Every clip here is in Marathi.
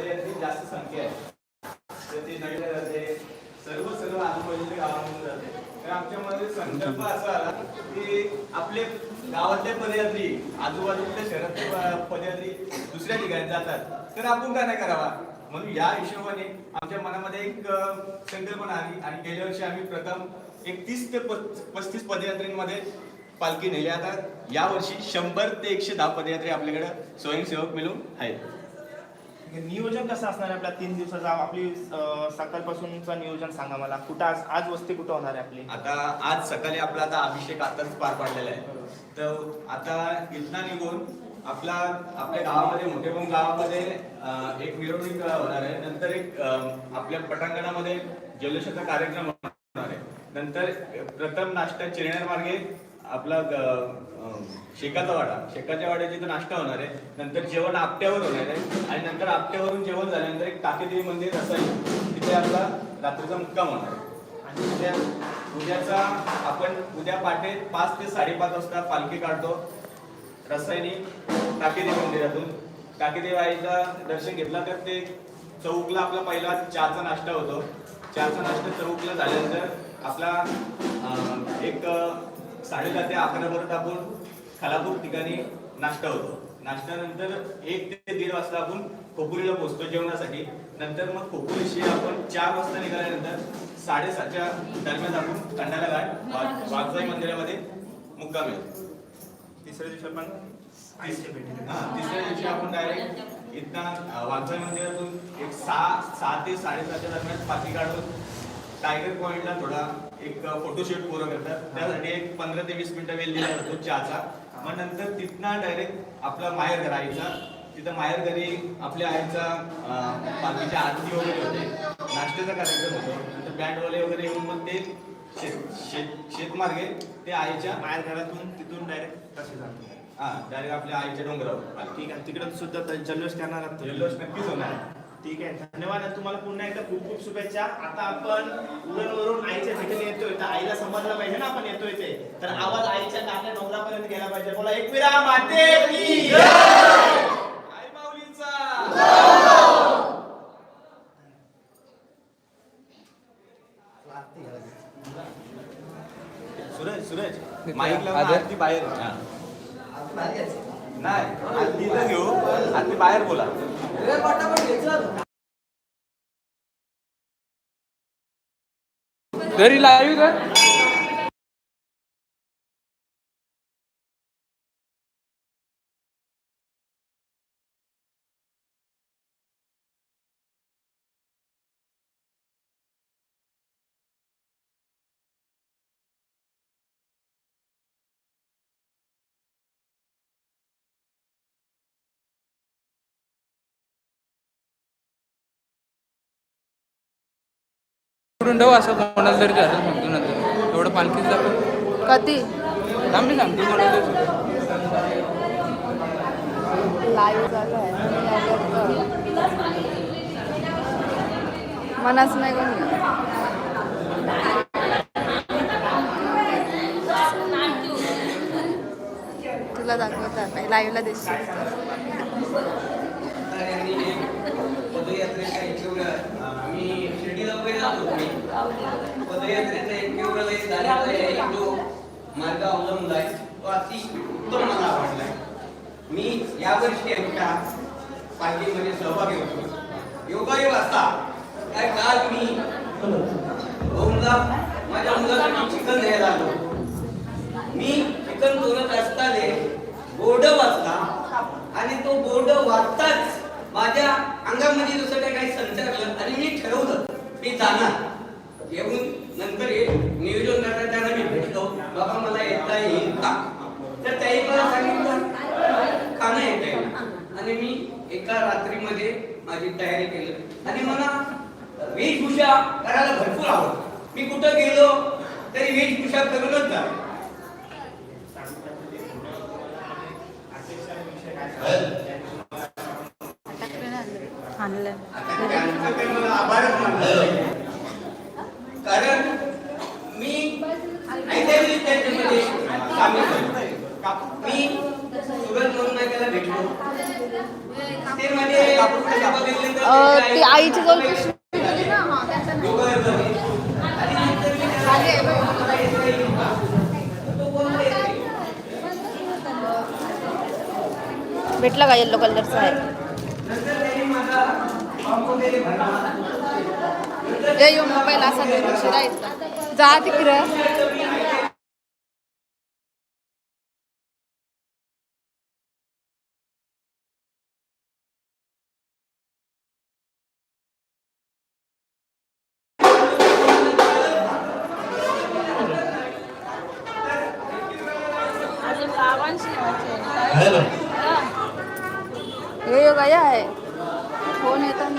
पदयात्री जास्त संख्या आहे. तर ते नवीन जाते सर्व सर्व आजूबाजूच्या गावामधून जाते. तर आमच्यामध्ये संकल्प असा आला की आपले गावातले पदयात्री आजूबाजूच्या शहरातले पदयात्री दुसऱ्या ठिकाणी जातात. तर आपण काय नाही करावा? म्हणून या हिशोबाने आमच्या मनामध्ये एक संकल्पना आली आणि गेल्या वर्षी आम्ही प्रथम एकतीस ते पस्तीस पदयात्रींमध्ये पालखी नेली आता यावर्षी शंभर ते एकशे दहा पदयात्री आपल्याकडे स्वयंसेवक मिळून आहेत. नियोजन कसं असणार आहे आपल्या तीन दिवसाचं? आपली अं, सकाळपासूनचं नियोजन सांगा मला. कुठं आज आज वस्ती कुठं होणार आहे आपली? आता आज सकाळी आपला आता अभिषेक आताच पार पडलेला आहे. तर आता इथना निघून आपला आपल्या गावामध्ये मोठेपण गावामध्ये अं, एक मिरवणूक होणार आहे. नंतर एक अं, आपल्या पटांगणामध्ये जल्लोषाचा कार्यक्रम होणार आहे. नंतर प्रथम नाश्ता चिरण्यार मार्गे आपला ग- शेकाचा वाडा. शेकाच्या वाड्याची तर नाश्ता होणार आहे. नंतर जेवण आपट्यावर होणार आहे. आणि नंतर आपट्यावरून जेवण झाल्यानंतर एक टाकेदेवी मंदिर असायचं तिथे आपला रात्रीचा मुक्काम होणार आहे. आणि उद्या उद्याचा आपण उद्या पहाटे पाच ते साडेपाच वाजता पालखी काढतो. रसायनी टाकेदेवी मंदिरातून. टाकेदेवी आईचा दर्शन घेतला तर ते चौकला आपला पहिला चहाचा नाश्ता होतो. चहाचा नाश्ता चौकला झाल्यानंतर आपला एक साडेदहा ते अकरापर्यंत आपण खालापूर ठिकाणी नाश्ता होतो. नाश्त्यानंतर एक ते दीड वाजता आपण खोपुरीला पोहोचतो जेवणासाठी. नंतर मग खोपुरीशी आपण चार वाजता निघाल्यानंतर साडेसातच्या दरम्यान आपण खंडाला घाट वाघ- वाघजाई मंदिरामध्ये मुक्काम येतो तिसऱ्या दिवशी आपण हा तिसऱ्या दिवशी आपण डायरेक्ट इथं वाघजाई मंदिरातून एक सहा सहा ते साडेसहाच्या दरम्यान पाठी काढून टायगर पॉइंटला थोडा एक फोटोशूट पूर्ण करतात. त्यासाठी एक पंधरा ते वीस मिनिटं वेळ दिला जातो चहाचा. मग नंतर तिथनं डायरेक्ट आपला माहेर घर आईचा. तिथं माहेर घरी आपल्या आईचा पालखीची आरती वगैरे होते. नाश्त्याचा कार्यक्रम होतो. नंतर बँडवाले वगैरे येऊन मग ते शेत शेत शेतमार्गे ते आईच्या माहेर घरातून तिथून डायरेक्ट कसे जातो हा डायरेक्ट आपल्या आईच्या डोंगरावर. ठीक आहे. तिकडे सुद्धा जल्लोष करणार. जल्लोष नक्कीच होणार. ठीक आहे धन्यवाद. तुम्हाला पुन्हा एकदा खूप खूप शुभेच्छा. आता आपण उरणवरून आईच्या भेटीने येतोय. तर आईला समजलं पाहिजे ना आपण येतोय ते. तर आवाज आईच्या कान्या डोंगरापर्यंत गेला पाहिजे. बोला एक विरा माते की जय! आई माऊलीचा! सूरज सूरज माईक लावून आदर. आरती बाहेर. हा. नाही. इथं घेऊ. आरती बाहेर बोला. घरी लाईव्ह का सोडून ठेव असं कोणाला तरी घरात सांगतो नंतर. एवढं पालखीच दाखव कधी? थांब मी सांगतो कोणाला तरी. लाईव्ह चालू आहे. मी आल्यावर मनाच नाही कोण. तुला दाखवतात नाही लाईव्हला दिसशील. पदयात्रेच्या एक आम्ही शिर्डीला वगैरे जात पदयात्रेचा एक एक झालेला एक जो मार्ग अवलंबला आहे तो अति उत्तम मला आवडलाय मी यावर्षी आमच्या पार्टीमध्ये सहभागी होतो. योगायोग असा काय काल मी भाऊला माझ्या मुलासाठी चिकन घ्यायला आलो. मी चिकन बोलत असताना जाणार येऊन नंतर हे नियोजन करता त्यांना मी भेटलो बाबा मला येता येईल का? तर त्याही मला सांगितलं. खाणं येत आहे आणि मी एका रात्रीमध्ये माझी तयारी केली. आणि मला वेशभूषा करायला भरपूर आवडत मी कुठं गेलो तरी वेशभूषा करूनच जा आणलं? आभारच मानलं ती आईची जाऊन भेटला का येल्लो कलरचा आहे मोबाईल असा शिरायचा जा तिकडं. फोन येतात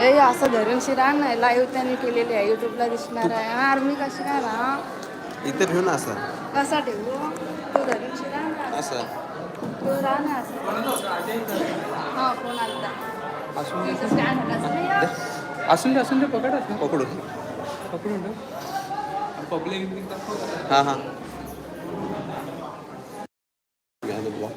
ए असं धरणशी राह नाही लाईव्ह त्यांनी केलेली आहे. युट्यूबला दिसणार आहे. आर्मी कशी काय ना इथे ठेवू ना असं. कसा ठेवू? तू धरून ना. असं. तू राह ना असं. हा फोन आलता. असून दे. असून दे पकडा पकडून. पकडून पब्लिक हां हां.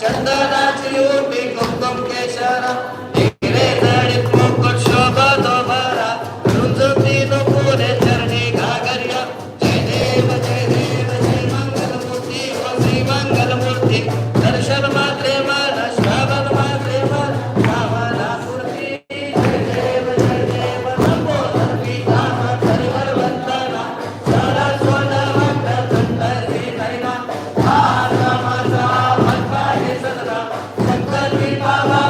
ಚಂದನ ಚಿಲುಪಿ ಕುಂಕುಮ ಕೇಶರ Baba.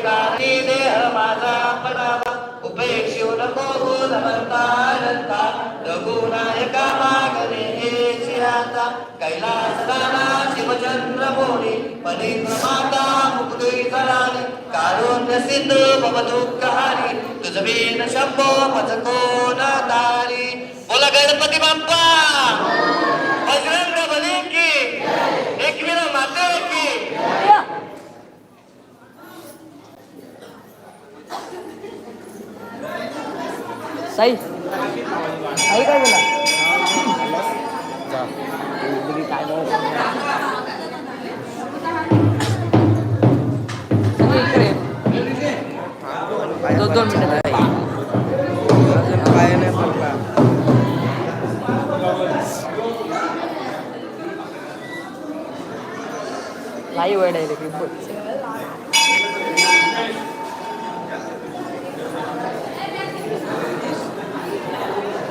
सुरत देह माझा पडावा उपेक्षो नको हो बोल म्हणता रंता रघुनायका मागणे हेची आता कैलास राणा शिवचंद्र मोरी परिक्रमाता मुक्ती कराने कारुण्य सिंधू भव दुःखहारी तुझ बिन शंभो पथको न तारी बोला गणपती बाप्पा बजरंग बली की एकवीरा माते की साई साई काय बोला काय दोन दोन मिनिटं काय नाही पडला लाईव्ह आहे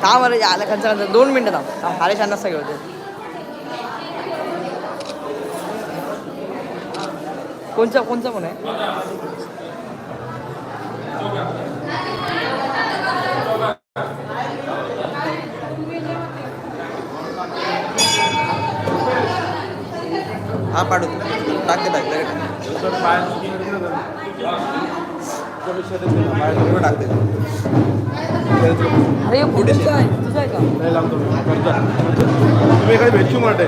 थांब अरे आलं खानचा दोन मिनटं थांब. थांब हारे शांना सगळे होते. कोणचा कोणचा पण आहे? हा पाडू. टाकते टाकते. अरे पुढे आहे का? नाही लागतो तुम्ही एखादी भेटू म्हणते